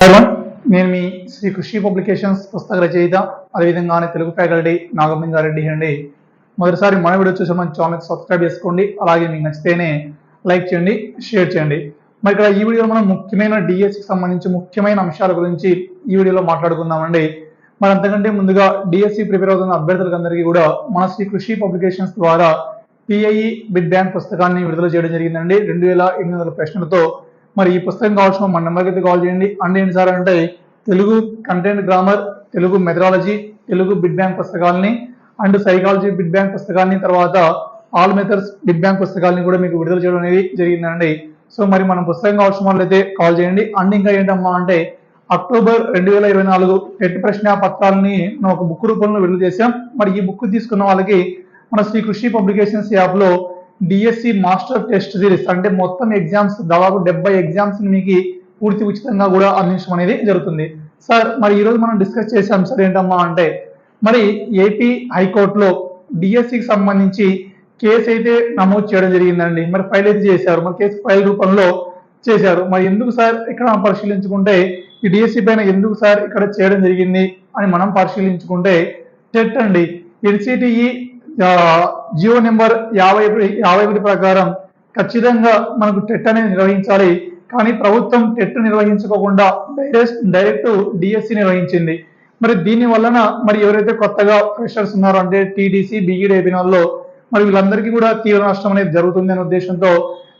నేను మీ శ్రీ కృషి పబ్లికేషన్స్ పుస్తక రచయిత అదేవిధంగానే తెలుగు ఫ్యాకల్టీ నాగలింగారెడ్డి అండి. మొదటిసారి మన వీడియో చూసే మన ఛానల్ సబ్స్క్రైబ్ చేసుకోండి. అలాగే మీకు నచ్చితేనే లైక్ చేయండి షేర్ చేయండి. మరి ఇక్కడ ఈ వీడియోలో మనం ముఖ్యమైన డిఎస్సికి సంబంధించి ముఖ్యమైన అంశాల గురించి ఈ వీడియోలో మాట్లాడుకుందామండి. మరి అంతకంటే ముందుగా డిఎస్సి ప్రిపేర్ అవుతున్న అభ్యర్థులందరికీ కూడా మన శ్రీ కృషి పబ్లికేషన్స్ ద్వారా పిఐఈ బిడ్ బ్యాంక్ పుస్తకాన్ని విడుదల చేయడం జరిగిందండి. రెండు వేల ఎనిమిది వందల ప్రశ్నలతో మరి ఈ పుస్తకం కావాల్సిన మన నెంబర్కి అయితే కాల్ చేయండి. అండ్ ఏంటి సార్ అంటే Telugu content grammar Telugu methodology Telugu bit bank పుస్తకాలని and psychology bit bank పుస్తకాన్ని తర్వాత ఆల్ మెథడ్స్ బిడ్ బ్యాంక్ పుస్తకాలని కూడా మీకు విడుదల చేయడం అనేది జరిగిందండి. సో మరి మనం పుస్తకం కావాల్సిన వాళ్ళు అయితే కాల్ చేయండి. అండ్ ఇంకా ఏంటమ్మా అంటే అక్టోబర్ రెండు వేల ఇరవై నాలుగు టెట్ ప్రశ్న పత్రాలని మనం ఒక బుక్ రూపంలో విడుదల చేశాం. మరి ఈ బుక్ తీసుకున్న వాళ్ళకి మన శ్రీ కృషి పబ్లికేషన్స్ యాప్లో డిఎస్సి మాస్టర్ టెస్ట్ సిరీస్ అంటే మొత్తం ఎగ్జామ్స్ దాదాపు డెబ్బై ఎగ్జామ్స్ మీకు పూర్తి ఉచితంగా కూడా అందించడం అనేది జరుగుతుంది. సార్ మరి ఈరోజు మనం డిస్కస్ చేసే అంశాలు ఏంటమ్మా అంటే మరి ఏపీ హైకోర్టులో డిఎస్సికి సంబంధించి కేసు అయితే నమోదు చేయడం జరిగిందండి. మరి ఫైల్ అయితే చేశారు. మరి కేసు ఫైల్ రూపంలో చేశారు. మరి ఎందుకు సార్ ఇక్కడ మనం పరిశీలించుకుంటే ఈ డిఎస్సి పైన ఎందుకు సార్ ఇక్కడ చేయడం జరిగింది అని మనం పరిశీలించుకుంటే టెట్ అండి ఎన్సిటిఈ జియో నెంబర్ యాభై యాభై ఒకటి ప్రకారం ఖచ్చితంగా మనకు టెట్ అనేది నిర్వహించాలి. కానీ ప్రభుత్వం టెట్ నిర్వహించుకోకుండా డైరెక్ట్ డైరెక్ట్ డిఎస్సి నిర్వహించింది. మరి దీని వలన మరి ఎవరైతే కొత్తగా ఫ్రెషర్స్ ఉన్నారో అంటే టీడీసీ బిఈడి అయిపోయిన వాళ్ళు మరి వీళ్ళందరికీ కూడా తీవ్ర నష్టం అనేది జరుగుతుంది అనే ఉద్దేశంతో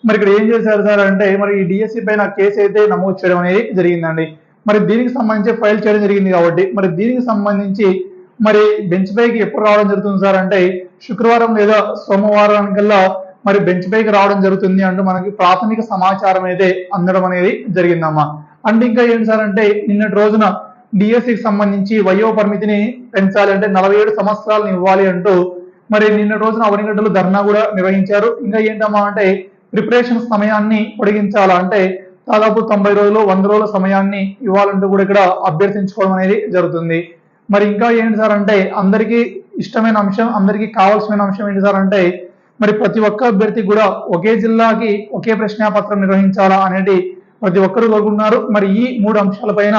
మరి ఇక్కడ ఏం చేశారు సార్ అంటే మరి ఈ డిఎస్సి పైన కేసు అయితే నమోదు చేయడం అనేది జరిగిందండి. మరి దీనికి సంబంధించి ఫైల్ చేయడం జరిగింది కాబట్టి మరి దీనికి సంబంధించి మరి బెంచ్ పైకి ఎప్పుడు రావడం జరుగుతుంది సార్? అంటే శుక్రవారం లేదా సోమవారం కల్లా మరి బెంచ్ పైకి రావడం జరుగుతుంది అంటూ మనకి ప్రాథమిక సమాచారం అయితే అందడం అనేది జరిగిందమ్మా. అండ్ ఇంకా ఏంటి సార్ అంటే నిన్నటి రోజున డిఎస్సికి సంబంధించి వయో పరిమితిని పెంచాలి అంటే నలభై ఏడు సంవత్సరాలను ఇవ్వాలి అంటూ మరి నిన్న రోజున అవనిగడ్డలు ధర్నా కూడా నిర్వహించారు. ఇంకా ఏంటమ్మా అంటే ప్రిపరేషన్ సమయాన్ని పొడిగించాలా అంటే దాదాపు తొంభై రోజులు వంద రోజుల సమయాన్ని ఇవ్వాలంటూ కూడా ఇక్కడ అభ్యర్థించుకోవడం అనేది జరుగుతుంది. మరి ఇంకా ఏంటి సార్ అంటే అందరికీ ఇష్టమైన అంశం అందరికీ కావాల్సిన అంశం ఏంటి సార్ అంటే మరి ప్రతి ఒక్క అభ్యర్థి కూడా ఒకే జిల్లాకి ఒకే ప్రశ్నాపత్రం నిర్వహించాలా అనేది ప్రతి ఒక్కరు కోరుకుంటున్నారు. మరి ఈ మూడు అంశాలపైన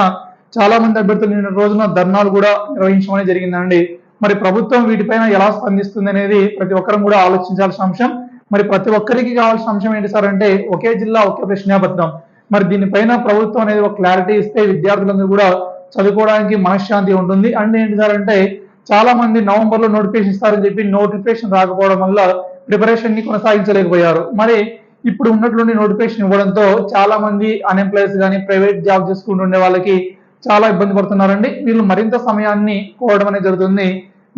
చాలా మంది అభ్యర్థులు నిన్న రోజున ధర్నాలు కూడా నిర్వహించడం జరిగిందండి. మరి ప్రభుత్వం వీటిపైన ఎలా స్పందిస్తుంది అనేది ప్రతి ఒక్కరం కూడా ఆలోచించాల్సిన అంశం. మరి ప్రతి ఒక్కరికి కావాల్సిన అంశం ఏంటి సార్ అంటే ఒకే జిల్లా ఒకే ప్రశ్నాపత్రం. మరి దీనిపైన ప్రభుత్వం అనేది ఒక క్లారిటీ ఇస్తే విద్యార్థులందరూ కూడా చదువుకోవడానికి మనశ్శాంతి ఉంటుంది. అండ్ ఏంటి సార్ అంటే చాలా మంది నవంబర్లో నోటిఫికేషన్ ఇస్తారని చెప్పి నోటిఫికేషన్ రాకపోవడం వల్ల ప్రిపరేషన్ని కొనసాగించలేకపోయారు. మరి ఇప్పుడు ఉన్నటువంటి నోటిఫికేషన్ ఇవ్వడంతో చాలా మంది అన్ఎంప్లాయీస్ కానీ ప్రైవేట్ జాబ్ చేసుకుంటుండే వాళ్ళకి చాలా ఇబ్బంది పడుతున్నారండి. వీళ్ళు మరింత సమయాన్ని కోవడం అనేది జరుగుతుంది.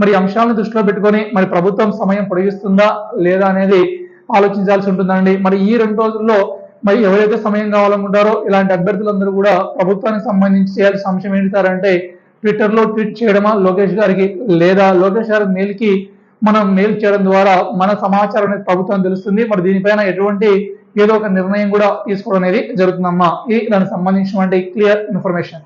మరి అంశాలను దృష్టిలో పెట్టుకొని మరి ప్రభుత్వం సమయం పొడిగిస్తుందా లేదా అనేది ఆలోచించాల్సి ఉంటుందండి. మరి ఈ రెండు రోజుల్లో మరి ఎవరైతే సమయం కావాలనుకుంటారో ఇలాంటి అభ్యర్థులందరూ కూడా ప్రభుత్వానికి సంబంధించి చేయాల్సిన అంశం ఏంటి అంటే ట్విట్టర్లో ట్వీట్ చేయడమా లోకేష్ గారికి లేదా లోకేష్ గారి మెయిల్కి మనం మెయిల్ చేయడం ద్వారా మన సమాచారం అనేది ప్రభుత్వం తెలుస్తుంది. మరి దీనిపైన ఎటువంటి ఏదో ఒక నిర్ణయం కూడా తీసుకోవడం అనేది జరుగుతుందమ్మా. ఈ దానికి సంబంధించినటువంటి క్లియర్ ఇన్ఫర్మేషన్.